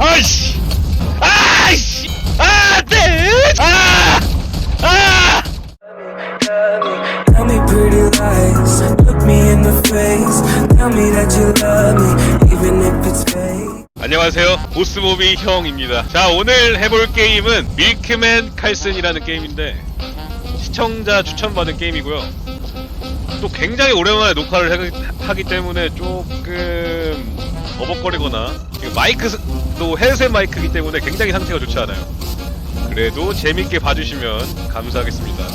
아이씨! 아이씨! 아, 네! 아! 아! Tell me pretty lies, look me in the face. Tell me that you love me, even if it's fake. 안녕하세요. 보스모비 형입니다. 자, 오늘 해볼 게임은 밀크맨 칼슨이라는 게임인데 시청자 추천받은 게임이고요. 또 굉장히 오랜만에 녹화를 하- 하기 때문에 조금 버벅거리거나 이거 마이크 도 헤드셋 마이크이기 때문에 굉장히 상태가 좋지 않아요. 그래도 재밌게 봐주시면 감사하겠습니다.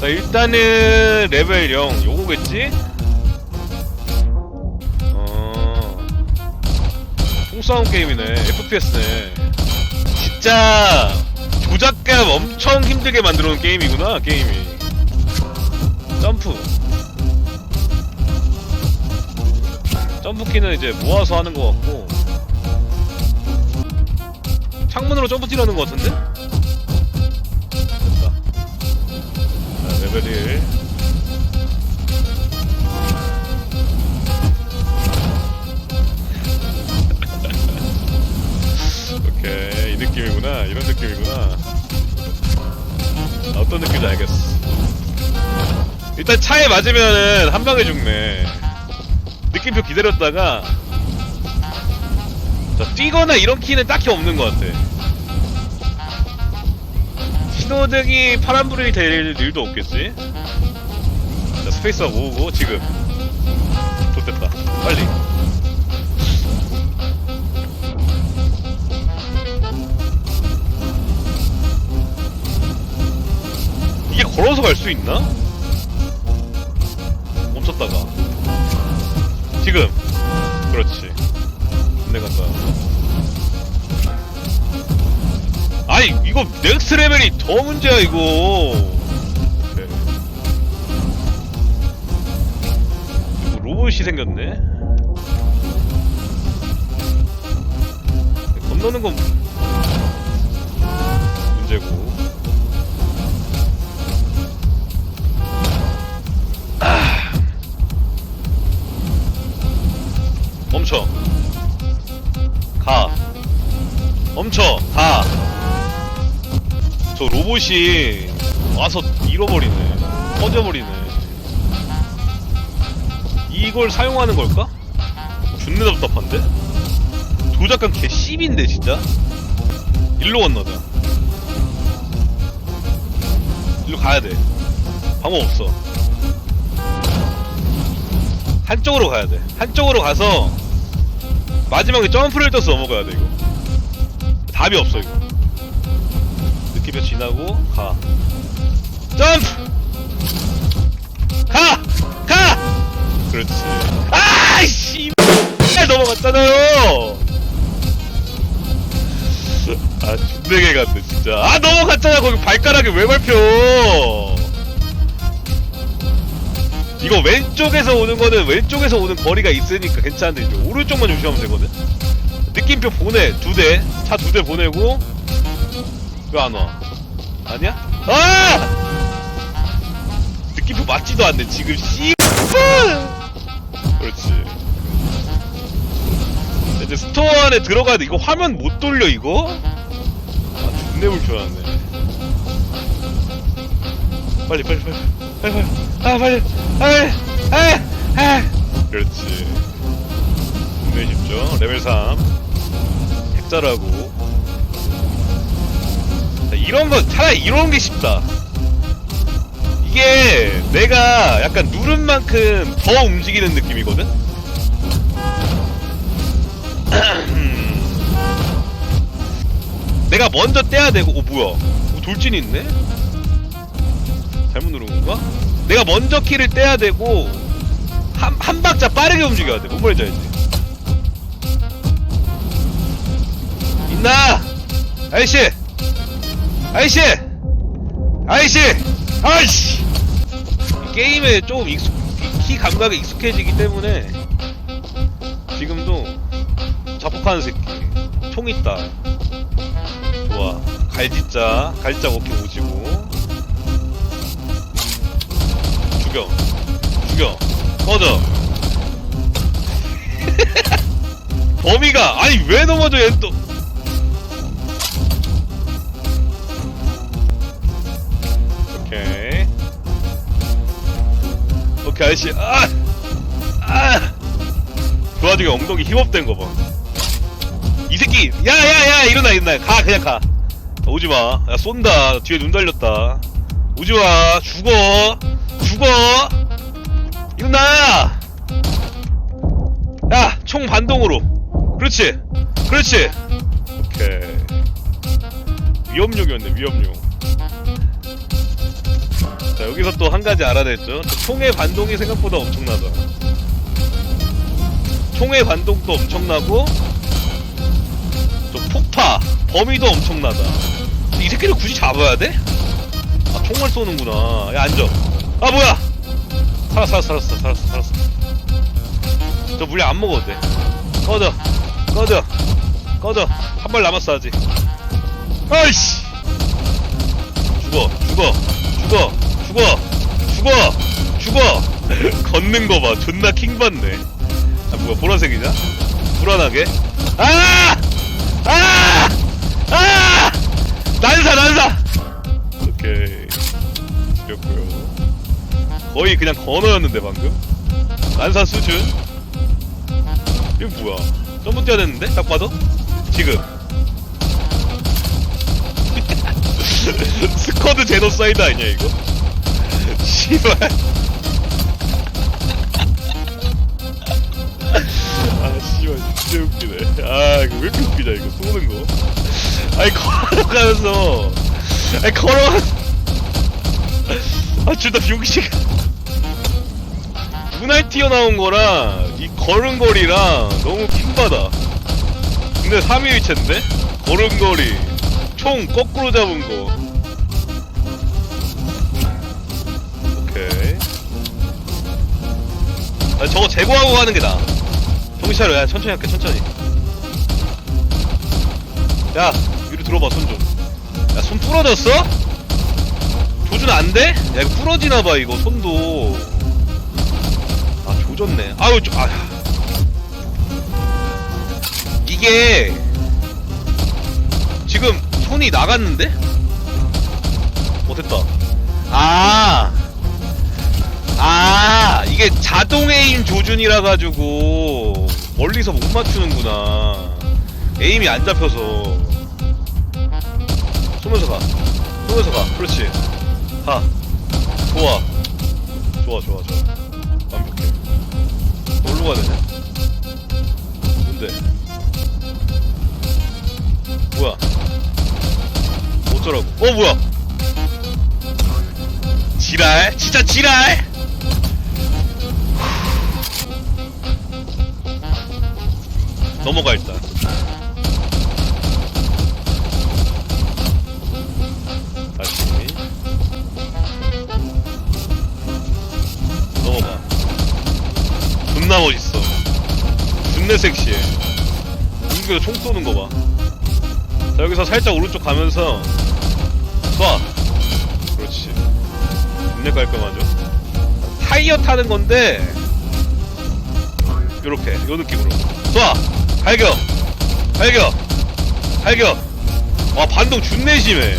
자, 일단은 레벨 0 요거겠지? 어... 총싸움 게임이네. FPS네. 진짜 조작감 엄청 힘들게 만들어 놓은 게임이구나, 게임이. 점프. 점프키는 이제 모아서 하는 것 같고. 창문으로 점프 뛰라는 것 같은데? 됐다. 자, 레벨 1. 오케이 이 느낌이구나 이런 느낌이구나 아, 어떤 느낌인지 알겠어 일단 차에 맞으면은 한 방에 죽네 느낌표 기다렸다가 자, 뛰거나 이런 키는 딱히 없는 것 같아. 신호등이 파란불이 될 일도 없겠지? 자 스페이스바 모으고 지금. 좋됐다. 빨리. 이게 걸어서 갈 수 있나? 멈췄다가. 지금. 그렇지 아니 이거 넥스 레벨이 더 문제야 이거 오케이. 이거 로봇이 생겼네 건너는 건 문제고 멈춰. 가. 멈춰. 가. 저 로봇이 와서 잃어버리네. 꺼져버리네. 이걸 사용하는 걸까? 존내 답답한데? 조작감 개 씹인데 진짜? 일로 건너자. 일로 가야 돼. 방법 없어. 한쪽으로 가야 돼. 한쪽으로 가서 마지막에 점프를 떠서 넘어가야 돼 이거. 답이 없어 이거. 느낌표 지나고 가. 점프. 가. 가. 그렇지. 아이씨. 잘 넘어갔잖아요. 아 준대게 같네 진짜. 아 넘어갔잖아 거기 발가락이 왜 밟혀? 이거 왼쪽에서 오는 거는 왼쪽에서 오는 거리가 있으니까 괜찮은데 이제 오른쪽만 조심하면 되거든 느낌표 보내 두 대 차 두 대 보내고 왜 안 와? 아니야? 아! 느낌표 맞지도 않네 지금 씨. 그렇지. 이제 스토어 안에 들어가야 돼. 이거 화면 못 돌려 이거? 아 존내 불편하네. 빨리 빨리 빨리. 빨리 빨리. 아 빨리. 빨리 아아. 그렇지. 분명히 쉽죠. 레벨 3 핵자라고 자, 이런 거 차라리 이런 게 쉽다 이게 내가 약간 누른 만큼 더 움직이는 느낌이거든 내가 먼저 떼야 되고 오 뭐야 오, 돌진이 있네 잘못 누른 건가? 내가 먼저 키를 떼야 되고 한, 한 박자 빠르게 움직여야 돼. 뭔 말인지 알지? 있나? 아이씨! 아이씨! 아이씨! 아이씨! 이 게임에 조금 익숙, 키- 키 감각에 익숙해지기 때문에 지금도 자폭하는 새끼. 총 있다. 좋아. 갈짓자. 갈짓자 어깨 오지고. 죽여. 죽여. 꺼져. 범위가 아니 왜 넘어져 얘는 또 아저씨 아! 아! 그 와중에 엉덩이 힘없댄 거봐 이 새끼 야야야 일어나 일어나. 가 그냥 가. 오지마. 야 쏜다. 뒤에 눈 달렸다. 오지마. 죽어. 죽어. 일어나. 야총 반동으로. 그렇지. 그렇지. 오케이. 위험용이었네 위험용 자 여기서 또 한 가지 알아냈죠. 저 총의 반동이 생각보다 엄청나다. 총의 반동도 엄청나고 저 폭파 범위도 엄청나다. 이 새끼를 굳이 잡아야 돼? 아 총을 쏘는구나. 야 앉아. 아 뭐야? 살았어 살았어 살았어 살았어 저 물량 안 먹어도 돼. 꺼져 꺼져 꺼져. 한 발 남았어 아직. 아이씨! 죽어 죽어 죽어 죽어! 죽어! 죽어! 걷는 거 봐. 존나 킹받네. 아 뭐야 보라색이냐? 불안하게? 아! 아! 아! 난사 난사! 오케이. 죽였고요. 거의 그냥 건어였는데 방금? 난사 수준? 이거 뭐야? 점프 뛰어야 되는데? 딱 봐도? 지금. 스쿼드 제노사이드 아니야 이거 씨발 아 씨발 진짜 웃기네. 아 이거 왜 이렇게 웃기냐 이거 쏘는 거? 아니 걸어가면서. 아니 걸어가 아 둘 다 병신 눈알 튀어나온 거랑 이 걸음걸이랑 너무 킹받아. 근데 3위일체인데? 걸음걸이 총 거꾸로 잡은 거 저거 제거하고 가는 게 나아 정신 차려. 야 천천히 할게 천천히. 야 위로 들어봐 손좀야 손 부러졌어? 조준 안 돼? 야 이거 부러지나봐 이거 손도. 아 조졌네. 아유 저, 아. 이게 지금 손이 나갔는데? 어 됐다. 아. 아, 이게 자동 에임 조준이라 가지고 멀리서 못 맞추는구나. 에임이 안 잡혀서. 쏘면서 가. 쏘면서 가. 그렇지. 가. 좋아. 좋아, 좋아, 좋아. 완벽해. 어디로 가야 되냐? 뭔데? 뭐야? 어쩌라고? 어, 뭐야? 지랄? 진짜 지랄? 넘어가 일단. 다시. 넘어가. 존나 멋있어. 존내 섹시해. 이거 총 쏘는 거봐. 자 여기서 살짝 오른쪽 가면서. 쏴 그렇지. 존내 깔끔하죠? 타이어 타는 건데 요렇게 요 느낌으로. 쏴 발격. 발격. 발격. 와 반동 준내 심해.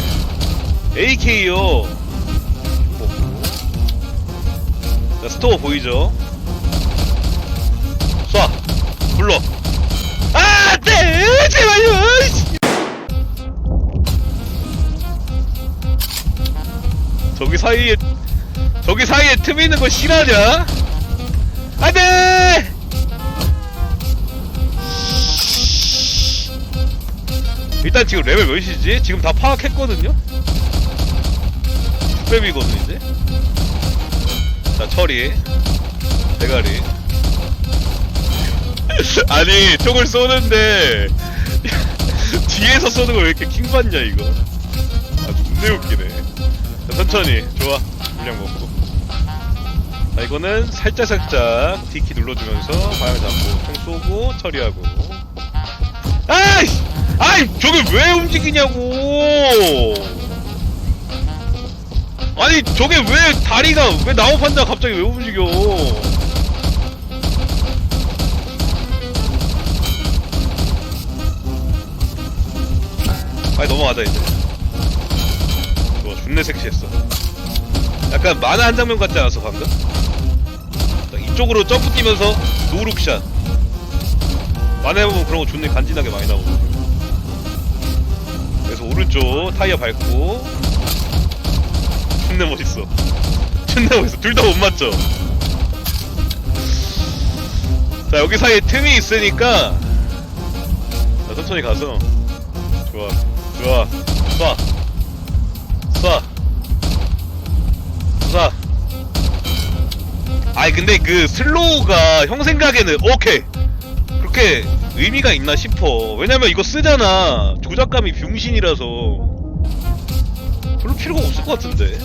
AK요. 자 스토어 보이죠? 쏴. 불러. 아 네! 제발요! 씨. 저기 사이에 저기 사이에 틈 있는 거 싫어하냐? 안돼 일단 지금 레벨 몇이지? 지금 다 파악했거든요? 6렙이거든 이제. 자 처리. 대가리. 아니 총을 쏘는데 뒤에서 쏘는 걸 왜 이렇게 킹받냐 이거? 아 존내 웃기네. 자 천천히. 좋아. 물량 먹고. 자 이거는 살짝살짝 D키 눌러주면서 방향 잡고 총 쏘고 처리하고. 아이! 아이! 저게 왜 움직이냐고! 아니 저게 왜 다리가 왜 나옵한다 갑자기 왜 움직여 빨리 넘어가자 이제 좋아 존내 섹시했어 약간 만화 한 장면 같지 않았어 방금? 왼쪽으로 점프 뛰면서 노룩샷 만화해보면 그런 거 존나 간지나게 많이 나오거든요 그래서 오른쪽 타이어 밟고. 존나 멋있어. 존나 멋있어. 둘 다 못 맞죠? 자 여기 사이에 틈이 있으니까. 자 천천히 가서. 좋아. 좋아. 쏴. 쏴. 쏴. 아니 근데 그 슬로우가 형 생각에는 오케이. 그렇게 의미가 있나 싶어. 왜냐면 이거 쓰잖아. 조작감이 병신이라서. 별로 필요가 없을 것 같은데